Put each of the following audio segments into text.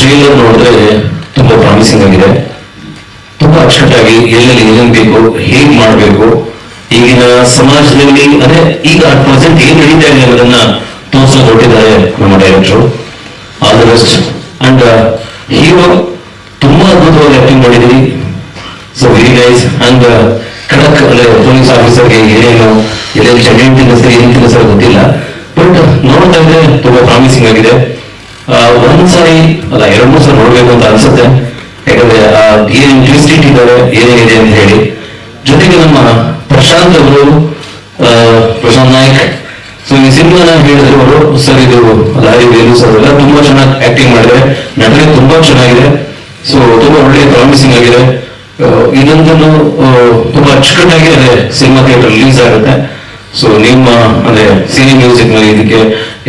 Trailer ನೋಡಿದ್ರೆ ತುಂಬಾ promising ಆಗಿದೆ. ತುಂಬಾ ಅಚ್ಚುಕಟ್ಟಾಗಿ ಎಲ್ಲೆಲ್ಲಿ ಏನೇನು ಬೇಕು, ಹೇಗ್ ಮಾಡಬೇಕು, ಈಗಿನ ಸಮಾಜದಲ್ಲಿ, ಅದೇ ಈಗ ಪ್ರೆಸೆಂಟ್ ಏನ್ ನಡೀತಾ ಇದೆ ಅನ್ನೋದನ್ನ ತೋರಿಸಲು ಹೊರಟಿದ್ದಾರೆ ನಮ್ಮ director all the best and hero ತುಂಬಾ ಅದ್ಭುತವಾಗಿ ಆಕ್ಟಿಂಗ್ ಮಾಡಿದ್ರಿ ಸೊ ವೆರಿ ನೈಸ್ ಅಂಡ್ ಖಡಕ್ ಅಂದ್ರೆ ಪೊಲೀಸ್ ಆಫೀಸರ್ಗೆ ಏನೇನು ಎಲ್ಲೆಲ್ಲಿ ಚಟೇನ್ ತಿನ್ನಿಸ್ತಾರೆ, ಏನ್ ತಿನ್ನಿಸ್ತಾರೆ ಗೊತ್ತಿಲ್ಲ. ಬಟ್ ನೋಡ್ತಾ ಇದ್ರೆ ತುಂಬಾ ಪ್ರಾಮಿಸಿಂಗ್ ಆಗಿದೆ. ಆ, ಒಂದ್ ಸಾರಿ ಅಲ್ಲ ಎರಡು ಮೂರು ಸಲ ನೋಡ್ಬೇಕು ಅಂತ ಅನ್ಸುತ್ತೆ. ಯಾಕಂದ್ರೆ ಏನ್ ಟ್ವಿಸ್ಟ್ ಇಟ್ಟಿದ್ದಾರೆ ಏನೇನಿದೆ ಅಂತ ಹೇಳಿ. ಜೊತೆಗೆ ನಮ್ಮ ಪ್ರಶಾಂತ್ ಅವರು ಪ್ರಶಾಂತ್ ನಾಯಕ್ ಸೊ ಈ ಸಿನಿಮಾನ ಹೇಳಿದ್ರು ಅವರು ಸರ್ ಇದು ಲಾರಿ ವೇಲು ಸರ್ ಎಲ್ಲ ತುಂಬಾ ಚೆನ್ನಾಗಿ ಆಕ್ಟಿಂಗ್ ಮಾಡಿದ್ದಾರೆ. ನಟನೆ ತುಂಬಾ ಚೆನ್ನಾಗಿದೆ. ಸೊ ತುಂಬಾ ಒಳ್ಳೆ ಪ್ರಾಮಿಸಿಂಗ್ ಆಗಿದೆ. ಇನ್ನೊಂದನ್ನು ತುಂಬಾ ಅಚ್ಚುಕಟ್ಟಾಗಿ ಅದೇ ಸಿನಿಮಾ ಥಿಯೇಟರ್ ರಿಲೀಸ್ ಆಗುತ್ತೆ. ಸೊ ನಿಮ್ಮ ಅಂದ್ರೆ ಸಿನಿ ಮ್ಯೂಸಿಕ್ನಲ್ಲಿ ಇದಕ್ಕೆ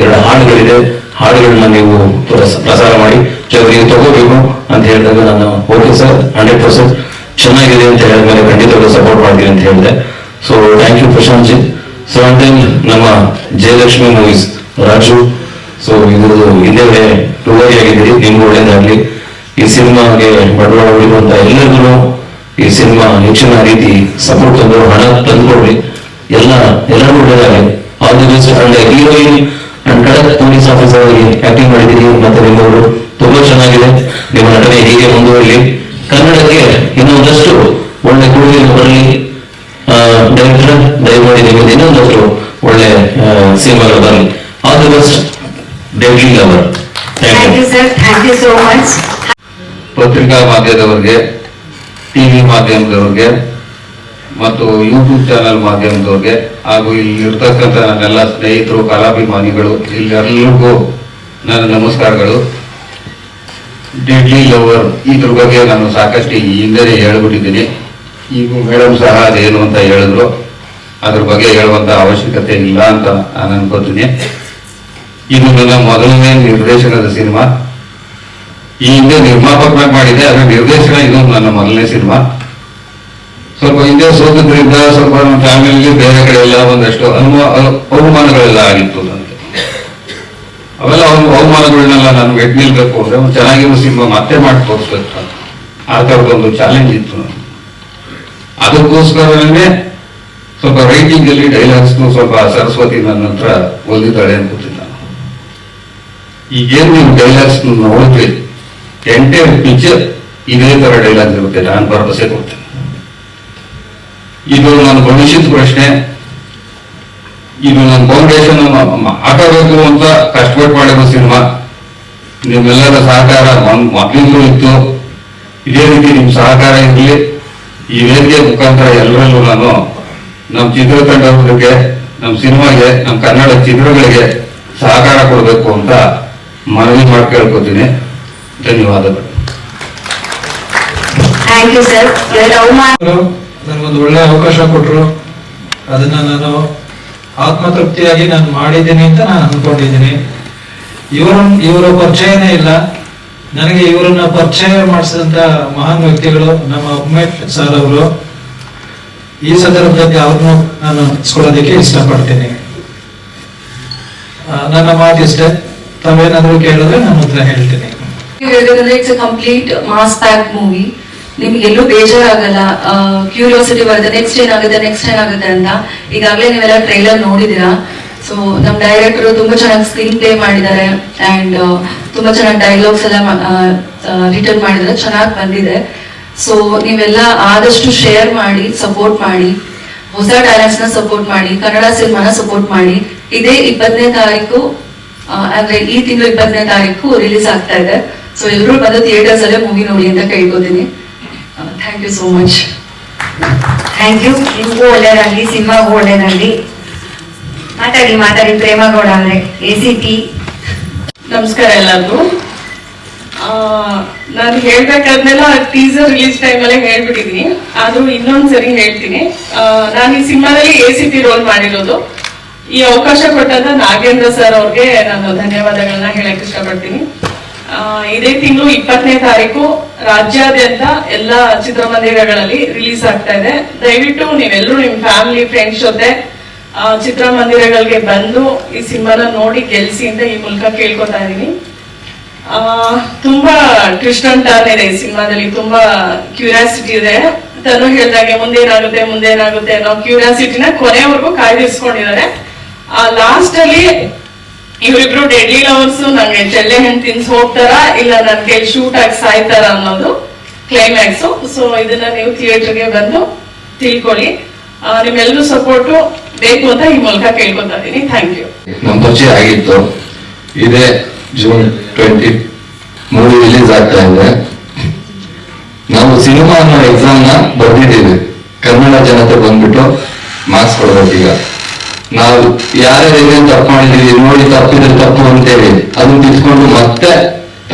ಎರಡು ಹಾಡುಗಳಿದೆ. ಹಾಡುಗಳನ್ನ ನೀವು ಪ್ರಸ- ಪ್ರಸಾರ ಮಾಡಿ ಜನರಿಗೆ ತಗೋಬೇಕು ಅಂತ ಹೇಳಿದಾಗ ನಾನು ಓಕೆ ಸರ್ ಹಂಡ್ರೆಡ್ ಪರ್ಸೆಂಟ್ ಚೆನ್ನಾಗಿದೆ ಅಂತ ಹೇಳಿದ್ಮೇಲೆ ಖಂಡಿತವಾಗ್ಲೂ ಸಪೋರ್ಟ್ ಮಾಡ್ತೀನಿ ಅಂತ ಹೇಳಿದೆ. So thank you Prashanth ji. So and ನಮ್ಮ ಜಯಲಕ್ಷ್ಮಿ ಮೂವೀಸ್ ರಾಜು. ಸೊ ಇದು ಇದೇ ಟೂವರಿ ಆಗಿದ್ದೀರಿ, ನಿಮ್ಗೂ ಒಳ್ಳೇದಾಗ್ಲಿ. ಈ ಸಿನಿಮಾಗೆ ಬಂಡವಾಳ ಹೂಡಿರುವಂತ ಎಲ್ಲರಿಗೂ ಈ ಸಿನಿಮಾ ಹೆಚ್ಚಿನ ರೀತಿ ಸಪೋರ್ಟ್ ತಂದು, ಹಣ ತಂದ್ಕೊಡ್ರಿ. ಎಲ್ಲ ಎಲ್ಲರೂ ಒಳ್ಳೇದಾಗಲಿ. All the best and heroine police officer ಆಗಿ ಆಕ್ಟಿಂಗ್ ಮಾಡಿದ್ದೀರಿ ಮತ್ತೆ ನಿಮ್ಮವರು ತುಂಬಾ ಚೆನ್ನಾಗಿದೆ. ನಿಮ್ಮ ನಟನೆ ಹೀಗೆ ಮುಂದುವರಲಿ. ಕನ್ನಡಕ್ಕೆ ಇನ್ನೂ ಒಂದಷ್ಟು ಒಳ್ಳೆ ಕೊಡುಗೆ ಬರಲಿ. ಡೈರೆಕ್ಟರ್ ದಯಮಾಡಿ ನಿಮಗೆ ಇನ್ನೊಂದಷ್ಟು ಒಳ್ಳೆ ಸಿನಿಮಾಗಳು ಬರಲಿ. All the best deadly our thank thank you you sir thank you so much ಪತ್ರಿಕಾ ಮಾಧ್ಯಮದವರಿಗೆ ಟಿವಿ ಮಾಧ್ಯಮದವ್ರಿಗೆ ಮತ್ತು ಯೂಟ್ಯೂಬ್ ಚಾನೆಲ್ ಮಾಧ್ಯಮದವ್ರಿಗೆ ಹಾಗೂ ಇಲ್ಲಿ ಇರ್ತಕ್ಕಂಥ ನನ್ನೆಲ್ಲ ಸ್ನೇಹಿತರು, ಕಲಾಭಿಮಾನಿಗಳು ಇಲ್ಲೆಲ್ಲರಿಗೂ ನನ್ನ ನಮಸ್ಕಾರಗಳು. ಡೆಡ್ಲಿ ಲವರ್ ಇದ್ರ ಬಗ್ಗೆ ನಾನು ಸಾಕಷ್ಟು ಹಿಂದೆ ಹೇಳ್ಬಿಟ್ಟಿದ್ದೀನಿ. ಈಗ ಮೇಡಮ್ ಸಹ ಅದೇನು ಅಂತ ಹೇಳಿದ್ರು. ಅದ್ರ ಬಗ್ಗೆ ಹೇಳುವಂತ ಅವಶ್ಯಕತೆ ಇಲ್ಲ ಅಂತ ನಾನು ಅನ್ಕೋತೀನಿ. ಇದು ನನ್ನ ಮೊದಲನೇ ನಿರ್ದೇಶನದ ಸಿನಿಮಾ. ಈ ಹಿಂದೆ ನಿರ್ಮಾಪಕನಾಗಿ ಮಾಡಿದೆ ಅದರ ನಿರ್ದೇಶನ ಇದು ನನ್ನ ಮೊದಲನೇ ಸಿನಿಮಾ. ಸ್ವಲ್ಪ ಹಿಂದೆ ಸೋತಿದ್ರಿಂದ ಸ್ವಲ್ಪ ನಮ್ಮ ಫ್ಯಾಮಿಲಿಗೆ ಬೇರೆ ಕಡೆ ಎಲ್ಲ ಒಂದಷ್ಟು ಅನುಮ ಅವಮಾನಗಳೆಲ್ಲ ಆಗಿತ್ತು ನನಗೆ. ಅವೆಲ್ಲ ಅವ ಅವಮಾನಗಳನ್ನೆಲ್ಲ ನಾನು ಎಡ್ ನಿಲ್ಬೇಕು ಅಂದ್ರೆ ಒಂದು ಚೆನ್ನಾಗಿರೋ ಸಿನಿಮಾ ಮತ್ತೆ ಮಾಡಿ ತೋರಿಸ್ಬೇಕು ಅಂತ. ಆ ಥರದೊಂದು ಚಾಲೆಂಜ್ ಇತ್ತು ನನಗೆ. ಅದಕ್ಕೋಸ್ಕರನೇ ಸ್ವಲ್ಪ ರೈಟಿಂಗ್ ಅಲ್ಲಿ ಡೈಲಾಗ್ಸ್ ಸ್ವಲ್ಪ ಸರಸ್ವತಿ ನನ್ನ ಹತ್ರ ಓದಿದ್ದಾಳೆ ಅನ್ಕೋತೀನಿ ನಾನು. ಈಗೇನು ನೀವು ಡೈಲಾಗ್ಸ್ ನೋಡಿದ್ರಿ ಎಂಟೈರ್ ಪಿಕ್ಚರ್ ಇದೇ ತರ ಡೈಲಾಗ್ಸ್ ಇರುತ್ತೆ. ನಾನು ಭರವಸೆ ಕೊಡ್ತೇನೆ. ಇದು ನನ್ನ ಭವಿಷ್ಯದ ಪ್ರಶ್ನೆ. ಇದು ನನ್ನ ಫೌಂಡೇಶನ್ ಹಾಕಬೇಕು ಅಂತ ಕಷ್ಟಪಟ್ಟು ಮಾಡಿರೋ ಸಿನಿಮಾ. ನಿಮ್ಮೆಲ್ಲರ ಸಹಕಾರ ಮೊದಲಿಂದಲೂ ಮೊದ್ಲಿಂದಲೂ ಇತ್ತು. ಇದೇ ರೀತಿ ನಿಮ್ಮ ಸಹಕಾರ ಇರಲಿ. ಈ ವೇದಿಕೆ ಮುಖಾಂತರ ಎಲ್ಲರಲ್ಲೂ ನಾನು ನಮ್ಮ ಚಿತ್ರತಂಡಕ್ಕೆ ನಮ್ಮ ಸಿನಿಮಾಗೆ ನಮ್ಮ ಕನ್ನಡ ಚಿತ್ರಗಳಿಗೆ ಸಹಕಾರ ಕೊಡಬೇಕು ಅಂತ ಮನವಿ ಮಾಡಿ ಕೇಳ್ಕೊತೀನಿ. ಧನ್ಯವಾದಗಳು. ನನಗೊಂದು ಒಳ್ಳೆ ಅವಕಾಶ ಕೊಟ್ಟರು ಅದನ್ನ ನಾನು ಆತ್ಮತೃಪ್ತಿಯಾಗಿ ನಾನು ಮಾಡಿದ್ದೀನಿ ಅಂತ ನಾನು ಅನ್ಕೊಂಡಿದ್ದೀನಿ. ಇವರ ಇವರ ಪರಿಚಯನೇ ಇಲ್ಲ. ನನಗೆ ಇವರನ್ನ ಪರಿಚಯ ಮಾಡಿಸಿದಂತ ಮಹಾನ್ ವ್ಯಕ್ತಿಗಳು ನಮ್ಮ ಉಮೇಶ್ ಸರ್ ಅವರು. ಈ ಸಂದರ್ಭದಲ್ಲಿ ಅವ್ರನ್ನು ನಾನು ಸ್ಕೊಳ್ಳೋದಕ್ಕೆ ಇಷ್ಟಪಡ್ತೀನಿ. ನನ್ನ ಮಾತಿಷ್ಟೇ. ತಾವೇನಾದ್ರೂ ಕೇಳಿದ್ರೆ ನಾನು ಉತ್ತರ ಹೇಳ್ತೀನಿ. Complete mass pack movie. ನಿಮ್ಗೆ ಎಲ್ಲೂ ಬೇಜಾರಾಗಲ್ಲ ಕ್ಯೂರಿಯಾಸಿಟಿ ಬರುತ್ತೆ. ನೆಕ್ಸ್ಟ್ ಏನಾಗುತ್ತೆ ನೆಕ್ಸ್ಟ್ ಏನಾಗುತ್ತೆ ಅಂತ. ಈಗಾಗಲೇ ನೀವೆಲ್ಲ ಟ್ರೈಲರ್ ನೋಡಿದೀರಾ ಸೊ ನಮ್ ಡೈರೆಕ್ಟರ್ ತುಂಬಾ ಚೆನ್ನಾಗಿ ಸ್ಕ್ರೀನ್ ಪ್ಲೇ ಮಾಡಿದ್ದಾರೆ. ಅಂಡ್ ತುಂಬಾ ಚೆನ್ನಾಗಿ ಡೈಲಾಗ್ಸ್ ಎಲ್ಲ ರಿಟರ್ನ್ ಮಾಡಿದ್ದಾರೆ. ಚೆನ್ನಾಗಿ ಬಂದಿದೆ. ಸೊ ನೀವೆಲ್ಲ ಆದಷ್ಟು ಶೇರ್ ಮಾಡಿ ಸಪೋರ್ಟ್ ಮಾಡಿ. ಹೊಸ ಟ್ಯಾಲೆಂಟ್ಸ್ನ ಸಪೋರ್ಟ್ ಮಾಡಿ. ಕನ್ನಡ ಸಿನಿಮಾನ ಸಪೋರ್ಟ್ ಮಾಡಿ. ಇದೇ ಇಪ್ಪತ್ತನೇ ತಾರೀಕು ಅಂದ್ರೆ ಈ ತಿಂಗಳು ಇಪ್ಪತ್ತನೇ ತಾರೀಕು ರಿಲೀಸ್ ಆಗ್ತಾ ಇದೆ. ಸೊ ಎಲ್ಲರೂ ಬಂದು ಥಿಯೇಟರ್ಸ್ ಅಲ್ಲೇ ಮೂವಿ ನೋಡಿ ಅಂತ ಕೇಳ್ಕೊತೀನಿ. Thank you so much thank you ನಿಮಗೂ ಒಳ್ಳೇದಾಗ್ಲಿ ಸಿನಿಮಾಗೂ ಒಳ್ಳೇದಾಗ್ಲಿ. ಮಾತಾಡಿ ಮಾತಾಡಿ, ಪ್ರೇಮಗೌಡ ಅವ್ರೆ ಎ ಸಿ ಪಿ ನಮಸ್ಕಾರ ಎಲ್ಲರಿಗೂ. ನಾನು ಹೇಳ್ಬೇಕಾದ್ನೆಲ್ಲ ಟೀಸರ್ ರಿಲೀಸ್ ಟೈಮಲ್ಲೇ ಹೇಳ್ಬಿಟ್ಟಿದ್ದೀನಿ ಆದ್ರೂ ಇನ್ನೊಂದ್ಸರಿ ಹೇಳ್ತೀನಿ. ನಾನು ಈ ಸಿನಿಮಾದಲ್ಲಿ ಎ ಸಿ ಪಿ ರೋಲ್ ಮಾಡಿರೋದು. ಈ ಅವಕಾಶ ಕೊಟ್ಟಂತ ನಾಗೇಂದ್ರ ಸರ್ ಅವ್ರಿಗೆ ನಾನು ಧನ್ಯವಾದಗಳನ್ನ ಹೇಳಕ್ ಇಷ್ಟಪಡ್ತೀನಿ. ಇದೇ ತಿಂಗಳು ಇಪ್ಪತ್ತನೇ ತಾರೀಕು ರಾಜ್ಯಾದ್ಯಂತ ಎಲ್ಲ ಚಿತ್ರಮಂದಿರಗಳಲ್ಲಿ ರಿಲೀಸ್ ಆಗ್ತಾ ಇದೆ. ದಯವಿಟ್ಟು ನೀವೆಲ್ಲರೂ ನಿಮ್ ಫ್ಯಾಮಿಲಿ ಫ್ರೆಂಡ್ಸ್ ಜೊತೆ ಚಿತ್ರಮಂದಿರಗಳಿಗೆ ಬಂದು ಈ ಸಿನಿಮಾನ ನೋಡಿ ಗೆಲ್ಸಿ ಅಂತ ಈ ಮೂಲಕ ಕೇಳ್ಕೊತಾ ಇದೀನಿ. ಆ, ತುಂಬಾ ಟ್ವಿಸ್ಟ್ ಟರ್ನ್ ಇದೆ ಈ ಸಿನಿಮಾದಲ್ಲಿ. ತುಂಬಾ ಕ್ಯೂರಿಯಾಸಿಟಿ ಇದೆ. ತನು ಹೇಳ್ದಾಗೆ ಮುಂದೇನಾಗುತ್ತೆ ಮುಂದೇನಾಗುತ್ತೆ ಅನ್ನೋ ಕ್ಯೂರಿಯಾಸಿಟಿನ ಕೊನೆವರೆಗೂ ಕಾಯ್ದಿರಿಸ್ಕೊಂಡಿದ್ದಾರೆ. ಆ ಲಾಸ್ಟ್ ಅಲ್ಲಿ ಇವರಿಬ್ರು ಡೆಡ್ಲಿ ಲವರ್ಸ್ ನಂಗೆ ಚೆಲ್ಲೆ ಹೆಣ್ಣು ತಿನ್ಸ್ ಹೋಗ್ತಾರ ಇಲ್ಲ ನನ್ ಕೈಲಿ ಶೂಟ್ ಆಗಿ ಸಾಯ್ತಾರ ಅನ್ನೋದು ಕ್ಲೈಮ್ಯಾಕ್ಸ್ ಸೊ ಇದನ್ನ ನೀವು ಥಿಯೇಟರ್ಗೆ ಬಂದು ತಿಳ್ಕೊಳ್ಳಿ. ನಿಮ್ಮೆಲ್ಲರೂ ಸಪೋರ್ಟು ಬೇಕು ಅಂತ ಈ ಮೂಲಕ ಕೇಳ್ಕೊತಾ ಇದ್ದೀನಿ. ಥ್ಯಾಂಕ್ ಯು ನಮ್ಮ ಪರಿಚಯ ಆಗಿತ್ತು. ಇದೇ ಜೂನ್ ಟ್ವೆಂಟಿ ಮೂವಿ ರಿಲೀಸ್ ಆಗ್ತಾ ಇದೆ. ನಾವು ಸಿನಿಮಾ ಅನ್ನೋ ಎಕ್ಸಾಮ್ನ ಬರ್ದಿದ್ದೀವಿ. ಕನ್ನಡ ಜನತೆ ಬಂದ್ಬಿಟ್ಟು ಮಾರ್ಕ್ಸ್ ಕೊಡ್ಬೇಕು ಈಗ ನಾವು ಯಾರ್ಯಾರು ತಪ್ಪು ಮಾಡಿದ್ದೀವಿ, ನೋಡಿ ತಪ್ಪಿದ್ರೆ ತಪ್ಪು ಅಂತೇಳಿ ಅದನ್ನ ತಿಳ್ಕೊಂಡು ಮತ್ತೆ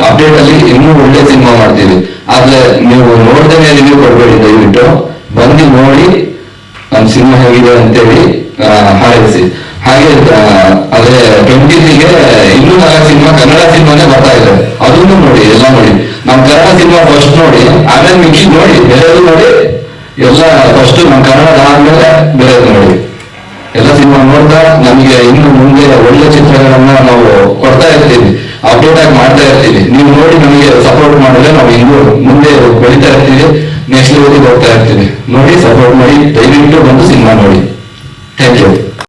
ಅಪ್ಡೇಟ್ ಅಲ್ಲಿ ಇನ್ನೂ ಒಳ್ಳೆ ಸಿನಿಮಾ ಮಾಡ್ತೀವಿ. ಆದ್ರೆ ನೀವು ನೋಡ್ದೇನೆ ರಿವ್ಯೂ ಕೊಡ್ಬೇಡಿ ದಯವಿಟ್ಟು. ಬಂದು ನೋಡಿ ನಮ್ಮ ಸಿನಿಮಾ ಹೇಗಿದೆ ಅಂತೇಳಿ ಹಾರೈಸಿ. ಹಾಗೆ ಅದೇ ಟ್ವೆಂಟಿ ತ್ರೀಗೆ ಇನ್ನೂ ನಾಲ್ಕು ಸಿನಿಮಾ, ಕನ್ನಡ ಸಿನಿಮಾನೇ ಬರ್ತಾ ಇದೆ. ಅದನ್ನು ನೋಡಿ, ಎಲ್ಲ ನೋಡಿ. ನಮ್ಮ ಕನ್ನಡ ಸಿನಿಮಾ ಫಸ್ಟ್ ನೋಡಿ, ಆಮೇಲೆ ಮಿಕ್ಕಿ ನೋಡಿ, ಬೇರೆದು ನೋಡಿ, ಎಲ್ಲ ಫಸ್ಟ್ ನಮ್ಮ ಕನ್ನಡ ಆದ್ಮೇಲೆ ಬೇರೆದು ನೋಡಿ. ಎಲ್ಲ ಸಿನಿಮಾ ನೋಡ್ತಾ ನಮಗೆ ಇನ್ನು ಮುಂದೆ ಒಳ್ಳೆ ಚಿತ್ರಗಳನ್ನ ನಾವು ಕೊಡ್ತಾ ಇರ್ತೀವಿ ಅಪ್ಡೇಟ್ ಆಗಿ ಮಾಡ್ತಾ ಇರ್ತೀವಿ. ನೀವು ನೋಡಿ ನಮಗೆ ಸಪೋರ್ಟ್ ಮಾಡಿದ್ರೆ ನಾವು ಇನ್ನೂ ಮುಂದೆ ಬೆಳಿತಾ ಇರ್ತೀವಿ ನೆಕ್ಸ್ಟ್ ಲೆವೆಲ್ಗೆ ಹೋಗ್ತಾ ಇರ್ತೀವಿ. ನೋಡಿ ಸಪೋರ್ಟ್ ಮಾಡಿ, ದಯವಿಟ್ಟು ಬಂದು ಸಿನಿಮಾ ನೋಡಿ. Thank you